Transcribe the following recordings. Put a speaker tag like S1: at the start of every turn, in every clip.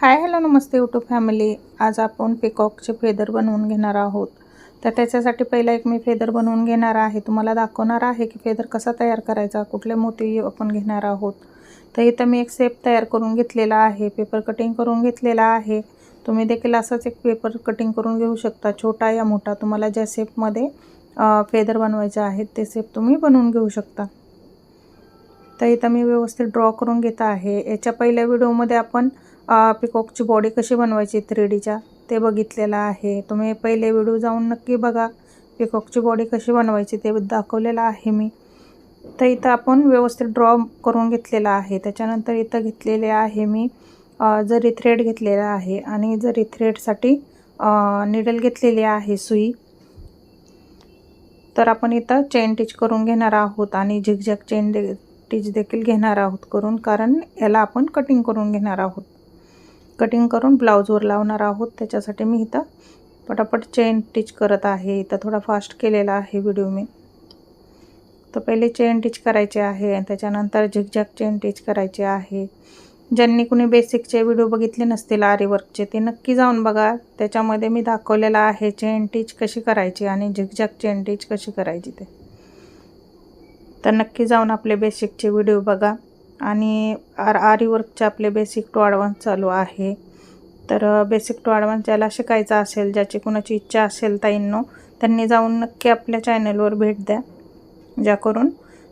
S1: हाय hello नमस्ते YouTube family. आज आपण पिकॉकचे फेदर बनवून घेणार आहोत. तर त्याच्यासाठी पहिला एक मी फेदर बनवून घेणार आहे. तुम्हाला दाखवणार आहे की फेदर कसा तयार करायचा कुठले मोती आपण घेणार आहोत. तर इथं मी एक सेप तयार करून घेतलेला आहे पेपर कटिंग करून घेतलेला आहे. तुम्ही देखील असंच एक पेपर कटिंग करून घेऊ शकता. छोटा या मोठा तुम्हाला ज्या सेपमध्ये फेदर बनवायचे आहेत ते सेप तुम्ही बनवून घेऊ शकता. तर इथं मी व्यवस्थित ड्रॉ करून घेत आहे. याच्या पहिल्या व्हिडिओमध्ये आपण पिकॉकची बॉडी कशी बनवायची थ्री डीच्या ते बघितलेलं आहे. तुम्ही पहिले व्हिडिओ जाऊन नक्की बघा. पिकॉकची बॉडी कशी बनवायची ते दाखवलेलं आहे मी. तर इथं आपण व्यवस्थित ड्रॉ करून घेतलेला आहे. त्याच्यानंतर इथं घेतलेले आहे मी जरी थ्रेड घेतलेला आहे आणि जरी थ्रेडसाठी निडल घेतलेली आहे सुई. तर आपण इथं चेन टिच करून घेणार आहोत आणि झिगझॅग चेन दे टिच देखील घेणार आहोत करून कारण याला आपण कटिंग करून घेणार आहोत. कटिंग करून ब्लाऊजवर लावणार आहोत. त्याच्यासाठी मी इथं पटापट चेन टिच करत आहे. इथं थोडा फास्ट केलेला आहे व्हिडिओ मी. तर पहिले चेन टिच करायचे आहे त्याच्यानंतर झिकझॅक चेन टिच करायचे आहे. ज्यांनी कुणी बेसिकचे व्हिडिओ बघितले नसतील आरीवर्कचे ते नक्की जाऊन बघा. त्याच्यामध्ये मी दाखवलेलं आहे चेन टिच कशी करायची आणि झिकझॅक चेन टिच कशी करायची ते. तर नक्की जाऊन आपले बेसिकचे व्हिडिओ बघा. आणि आर आरी वर्कचे e आपले बेसिक टू ॲडव्हान्स चालू आहे. तर बेसिक टू ॲडव्हान्स ज्याला शिकायचं असेल ज्याची कुणाची इच्छा असेल ताईंनो त्यांनी जाऊन नक्की आपल्या चॅनलवर भेट द्या. ज्या करून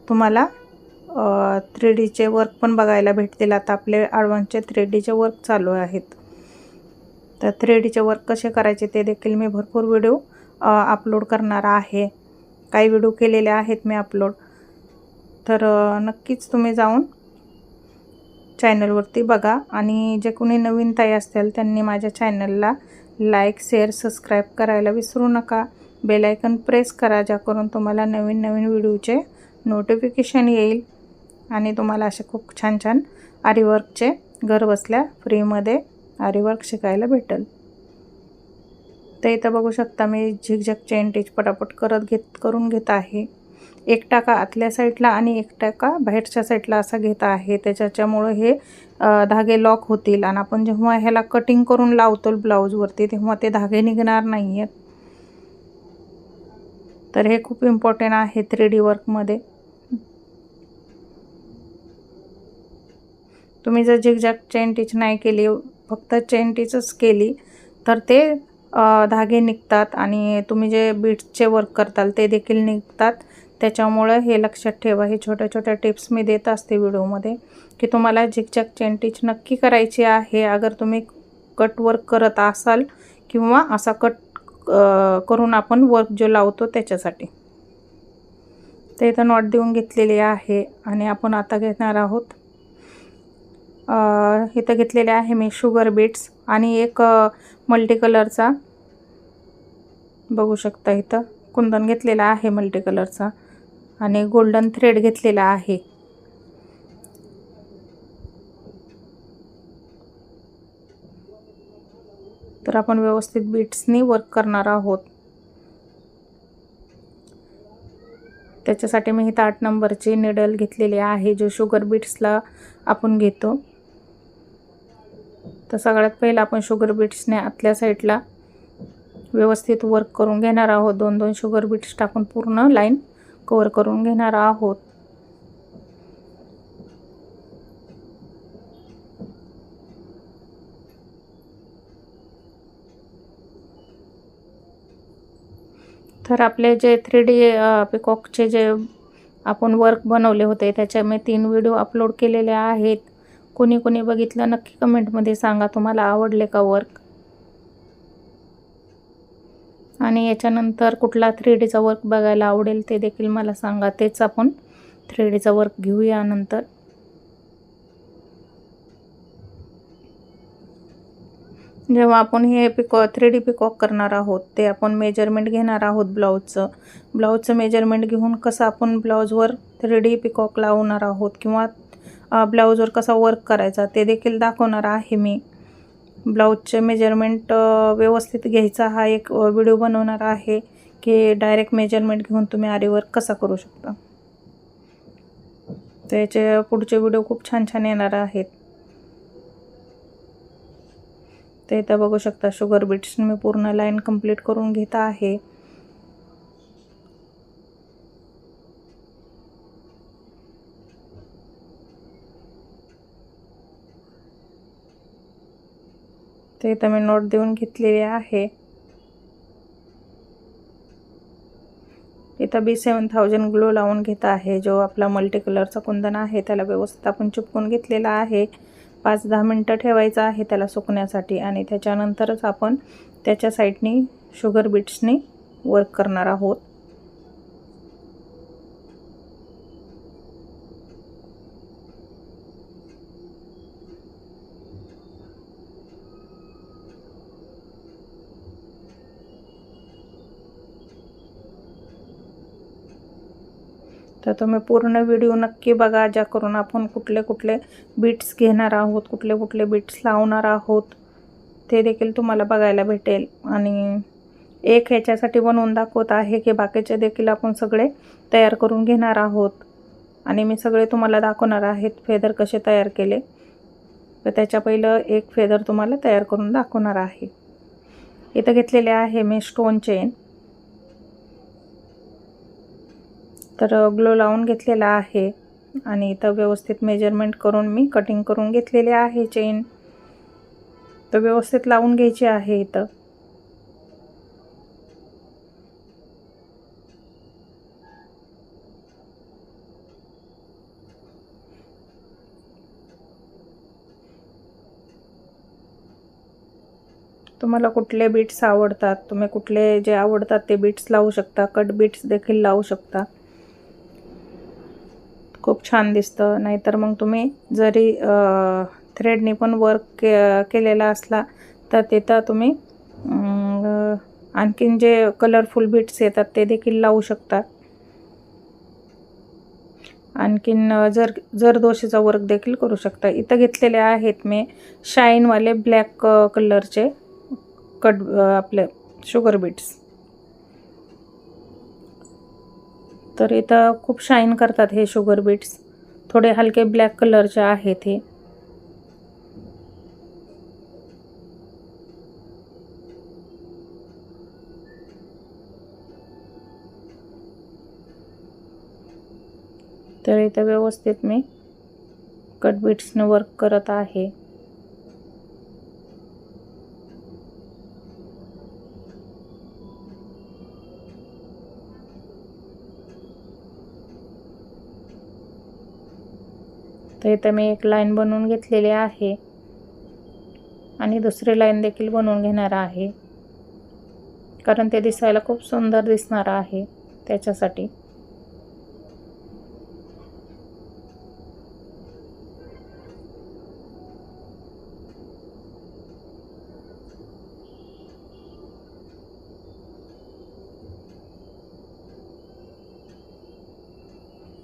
S1: तुम्हाला थ्री डीचे वर्क पण बघायला भेटतील. आता आपले ॲडव्हान्सचे थ्री डीचे वर्क चालू आहेत. तर थ्री डीचे वर्क कसे करायचे ते देखील मी भरपूर व्हिडिओ अपलोड करणार आहे. काही व्हिडिओ केलेले आहेत मी अपलोड तर नक्कीच तुम्ही जाऊन चॅनलवरती बघा. आणि जे कोणी नवीन ताई असतील त्यांनी माझ्या चॅनलला लाईक शेअर सबस्क्राईब करायला विसरू नका. बेलायकन प्रेस करा ज्याकरून तुम्हाला नवीन नवीन व्हिडिओचे नोटिफिकेशन येईल. आणि तुम्हाला असे खूप छान छान आरीवर्कचे घर बसल्या फ्रीमध्ये आरीवर्क शिकायला भेटेल. तर इथं बघू शकता मी झिकझॅक चेन टीच पटापट करत घेत करून घेत आहे. एक टाका आतल्या साईडला आणि एक टाका बाहेरच्या साईडला असा घेत आहे. त्याच्याच्यामुळं हे धागे लॉक होतील. आणि आपण जेव्हा ह्याला कटिंग करून लावतो ब्लाऊजवरती तेव्हा ते धागे निघणार नाही आहेत तर हे खूप इम्पॉर्टंट आहे थ्री डी वर्कमध्ये तुम्ही जर झिगझॅग चेन टीच नाही केली फक्त चेन टीचच केली तर ते धागे निघतात. आणि तुम्ही जे बीट्सचे वर्क करताल ते देखील निघतात. त्याच्यामुळं हे लक्षात ठेवा. हे छोट्या छोट्या टिप्स मी देत असते व्हिडिओमध्ये की तुम्हाला झिकचॅक चेन टिच नक्की करायची आहे. अगर तुम्ही कट वर्क करत असाल किंवा असा कट करून आपण वर्क जो लावतो त्याच्यासाठी. ते इथं नॉट देऊन घेतलेली आहे आणि आपण आता घेणार आहोत. इथं घेतलेले आहे मी शुगर बीट्स आणि एक मल्टी कलरचा बघू शकता इथं. कुंदन घेतलेला आहे मल्टी कलरचा आणि गोल्डन थ्रेड घेतलेला आहे. तर आपण व्यवस्थित बीट्सनी वर्क करणार आहोत. त्याच्यासाठी मी इथं आठ नंबरची निडल घेतलेली आहे जो शुगर बीट्सला आपण घेतो. तर सगळ्यात पहिलं आपण शुगर बीट्सने आतल्या साईडला व्यवस्थित वर्क करून घेणार आहोत. दोन दोन शुगर बीट्स टाकून पूर्ण लाईन कवर करून घेणार आहोत. तर आपले जे थ्री डी पिकॉकचे जे आपण वर्क बनवले होते त्याच्या मी तीन व्हिडिओ अपलोड केलेले आहेत. कोणी कोणी बघितलं नक्की कमेंटमध्ये सांगा. तुम्हाला आवडले का वर्क आणि याच्यानंतर कुठला थ्री डीचा वर्क बघायला आवडेल ते देखील मला सांगा. तेच आपण थ्री डीचा वर्क घेऊया नंतर. जेव्हा आपण हे पिकॉ थ्री डी पिकॉक करणार आहोत ते आपण मेजरमेंट घेणार आहोत ब्लाऊजचं. ब्लाऊजचं मेजरमेंट घेऊन कसं आपण ब्लाऊजवर थ्री डी पिकॉक लावणार आहोत किंवा ब्लाऊजवर कसा वर्क करायचा ते देखील दाखवणार आहे मी. ब्लाऊजचे मेजरमेंट व्यवस्थित घ्यायचा हा एक व्हिडिओ बनवणार आहे की डायरेक्ट मेजरमेंट घेऊन तुम्ही आरीवर्क कसा करू शकता. त्याचे पुढचे व्हिडिओ खूप छान छान येणार आहेत. ते इथं बघू शकता शुगर बीट्स मी पूर्ण लाईन कंप्लीट करून घेत आहे. ते इथं मी नोट देऊन घेतलेली आहे. इथं बी सेवन थाउजंड ग्लो लावून घेत आहे. जो आपला मल्टी कलरचा कुंदन आहे त्याला व्यवस्थित आपण चिपकून घेतलेला आहे. पाच दहा मिनटं ठेवायचं आहे त्याला सुकण्यासाठी आणि त्याच्यानंतरच आपण त्याच्या साईडनी शुगर बीट्सनी वर्क करणार आहोत. तर तुम्ही पूर्ण व्हिडिओ नक्की बघा ज्या करून आपण कुठले कुठले बीट्स घेणार आहोत कुठले कुठले बीट्स लावणार आहोत ते देखील तुम्हाला बघायला भेटेल. आणि एक ह्याच्यासाठी बनवून दाखवत आहे की बाकीचे देखील आपण सगळे तयार करून घेणार आहोत. आणि मी सगळे तुम्हाला दाखवणार आहेत फेदर कसे तयार केले. तर त्याच्या पहिलं एक फेदर तुम्हाला तयार करून दाखवणार आहे. इथं घेतलेले आहे मी स्टोन चेन तर ग्लो लावून घेतलेला आहे. आणि इथं व्यवस्थित मेजरमेंट करून मी कटिंग करून घेतलेले आहे चेन तर व्यवस्थित लावून घ्यायची आहे इथं. तुम्हाला कुठले बीट्स आवडतात? तुम्ही कुठले जे आवडतात ते बीट्स लावू शकता. कट बीट्स देखील लावू शकता. खूप छान दिसतं. नाहीतर मग तुम्ही जरी थ्रेडने पण वर्क के केलेला असला तर तिथं तुम्ही आणखीन जे कलरफुल बीट्स येतात ते देखील लावू शकता. आणखीन जर जरदोशीचा वर्क देखील करू शकता. इथं घेतलेले आहेत मी शाईनवाले ब्लॅक कलरचे कट आपले शुगर बीट्स तर इथं खूप शाईन करतात हे शुगर बीट्स थोडे हलके ब्लॅक कलरचे आहेत हे. तर इथं व्यवस्थित मी कट बीट्सनं वर्क करत आहे. तर इथं मी एक लाईन बनवून घेतलेली आहे. आणि दुसरी लाईन देखील बनवून घेणार आहे. कारण ते दिसायला खूप सुंदर दिसणार आहे त्याच्यासाठी.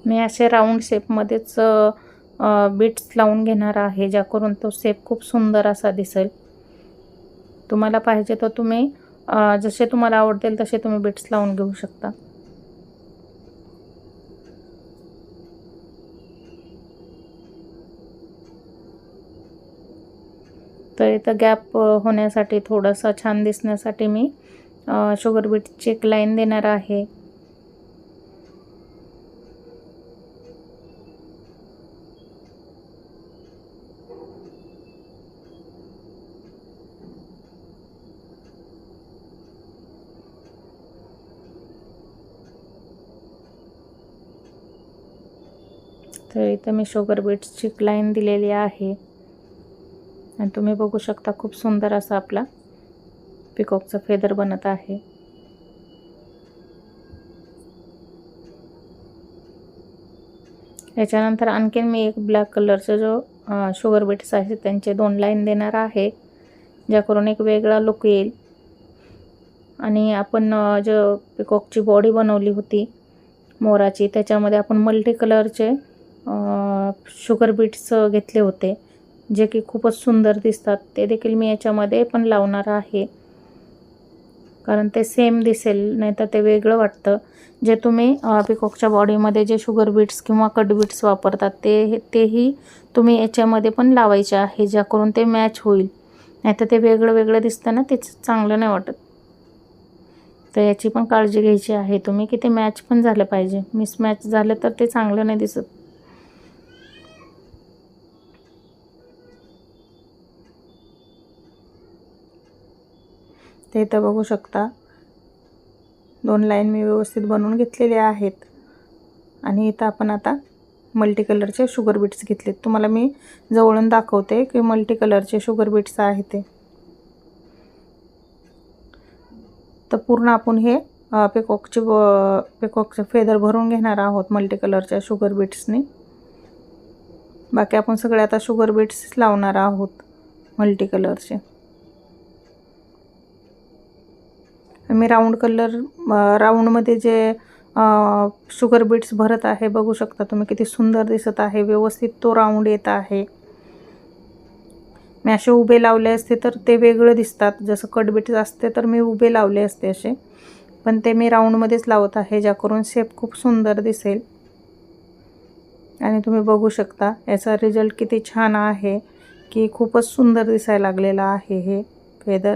S1: मी असे राऊंड शेपमध्येच बीट्स लावून घेणार आहे ज्याकरून तो सेप खूप सुंदर असा दिसेल. तुम्हाला पाहिजे तर तुम्ही जसे तुम्हाला आवडतील तसे तुम्ही बीट्स लावून घेऊ शकता. तर इथं गॅप होण्यासाठी थोडंसं छान दिसण्यासाठी मी शुगर बीटची एक लाईन देणार आहे. तर इथं मी शुगर बीट्सची लाईन दिलेली आहे. आणि तुम्ही बघू शकता खूप सुंदर असा आपला पिकॉकचा फेदर बनत आहे. याच्यानंतर आणखीन मी एक ब्लॅक कलरचा जो शुगर बीट्स आहे त्यांचे दोन लाईन देणार आहे. ज्याकरून एक वेगळा लुक येईल. आणि आपण जो पिकॉकची बॉडी बनवली होती मोराची त्याच्यामध्ये आपण मल्टी कलरचे शुगर बीट्स घेतले होते जे की खूपच सुंदर दिसतात. ते देखील मी याच्यामध्ये पण लावणार आहे. कारण ते सेम दिसेल नाही तर ते वेगळं वाटतं. जे तुम्ही पिकॉकच्या बॉडीमध्ये जे शुगर बीट्स किंवा कट बीट्स वापरतात ते तेही तुम्ही याच्यामध्ये पण लावायचे आहे ज्याकरून ते मॅच होईल. नाही तर ते वेगळं वेगळं दिसतं ना तेच चांगलं नाही वाटत. तर याची पण काळजी घ्यायची आहे तुम्ही की ते मॅच पण झालं पाहिजे. मिसमॅच झालं तर ते चांगलं नाही दिसत. ते इथं बघू शकता. दोन लाईन मी व्यवस्थित बनवून घेतलेले आहेत. आणि इथं आपण आता मल्टी कलरचे शुगर बीट्स घेतलेत. तुम्हाला मी जवळून दाखवते की मल्टी कलरचे शुगर बीट्स आहे ते. तर पूर्ण आपण हे पेकॉकचे पेकॉकचे फेदर भरून घेणार आहोत मल्टी कलरच्या शुगर बीट्सनी. बाकी आपण सगळे आता शुगर बीट्स लावणार आहोत मल्टी कलरचे मी राऊंड कलर राऊंडमध्ये जे शुगर बीट्स भरत आहे बघू शकता तुम्ही किती सुंदर दिसत आहे व्यवस्थित तो राऊंड येत आहे. मी असे उभे लावले असते तर ते वेगळं दिसतात. जसं कटबीट्स असते तर मी उभे लावले असते असे. पण ते मी राऊंडमध्येच लावत आहे ज्याकरून शेप खूप सुंदर दिसेल. आणि तुम्ही बघू शकता याचा रिझल्ट किती छान आहे की खूपच सुंदर दिसायला लागलेला आहे हे फेदर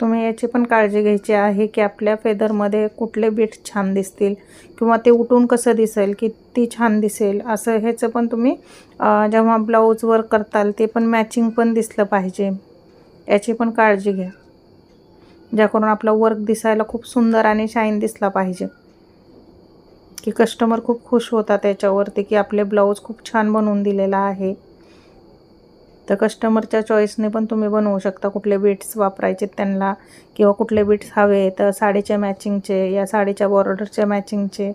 S1: तुम्ही याची पण काळजी घ्यायची आहे की आपल्या फेदरमध्ये कुठले बीट छान दिसतील किंवा ते उठून कसं दिसेल किती छान दिसेल असं ह्याचं पण तुम्ही जेव्हा ब्लाऊजवर करताल ते पण मॅचिंग पण दिसलं पाहिजे. याची पण काळजी घ्या. ज्याकरून आपलं वर्क दिसायला खूप सुंदर आणि शाईन दिसला पाहिजे. की कस्टमर खूप खुश होतात त्याच्यावरती की आपले ब्लाऊज खूप छान बनवून दिलेला आहे. तर कस्टमरच्या चॉईसने पण तुम्ही बनवू शकता. कुठले बीट्स वापरायचे त्यांना किंवा कुठले बीट्स हवे तर साडीच्या मॅचिंगचे या साडीच्या बॉर्डरच्या मॅचिंगचे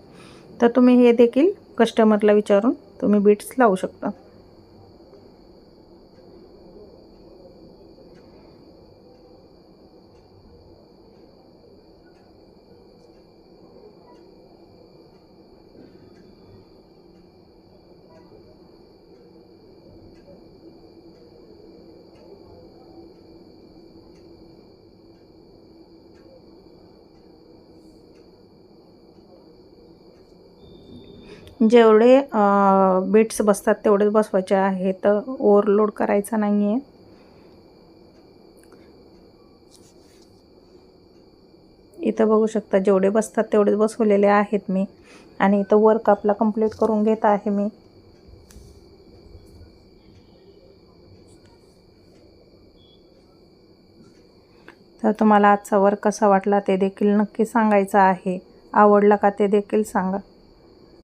S1: तर तुम्ही हे देखील कस्टमरला विचारून तुम्ही बीट्स लावू शकता. जेवढे बीट्स बसतात तेवढेच बसवायचे आहे. तर ओव्हरलोड करायचा नाही आहे इथं बघू शकता जेवढे बसतात तेवढेच बसवलेले आहेत मी. आणि इथं वर्क आपला कंप्लीट करून घेत आहे मी. तर तुम्हाला आजचा वर्क कसा वाटला ते देखील नक्की सांगायचं आहे. आवडला का ते देखील सांगा.